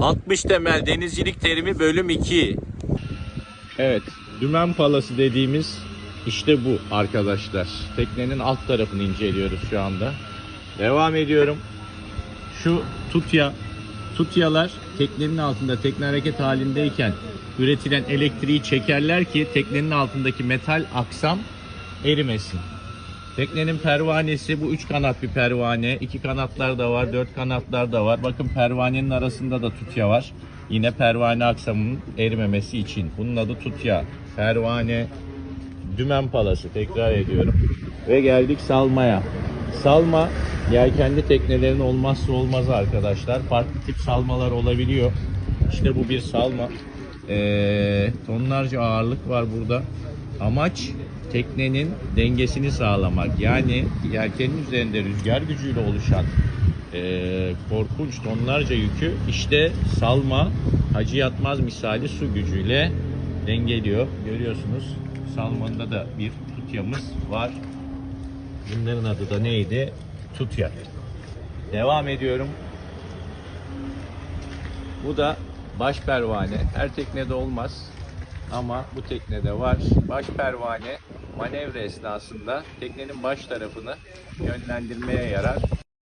60 temel denizcilik terimi bölüm 2. Evet, dümen palası dediğimiz işte bu arkadaşlar. Teknenin alt tarafını inceliyoruz şu anda. Devam ediyorum. Şu tutya, tutyalar teknenin altında tekne hareket halindeyken üretilen elektriği çekerler ki teknenin altındaki metal aksam erimesin. Teknenin pervanesi bu üç kanat bir pervane. iki kanatlar da var, dört kanatlar da var. Bakın pervanenin arasında da tutya var. Yine pervane aksamının erimemesi için. Bunun adı tutya. Pervane, dümen palası tekrar ediyorum. Ve geldik salmaya. Salma yelkenli teknelerin olmazsa olmazı arkadaşlar. Farklı tip salmalar olabiliyor. İşte bu bir salma. Ee, tonlarca ağırlık var burada. Amaç teknenin dengesini sağlamak. Yani yelkenin üzerinde rüzgar gücüyle oluşan ee, korkunç tonlarca yükü işte salma hacı yatmaz misali su gücüyle dengeliyor. Görüyorsunuz salmanda da bir tutyamız var. Bunların adı da neydi? Tutya. Devam ediyorum. Bu da baş pervane. Her teknede olmaz ama bu teknede var. Baş pervane manevra esnasında teknenin baş tarafını yönlendirmeye yarar.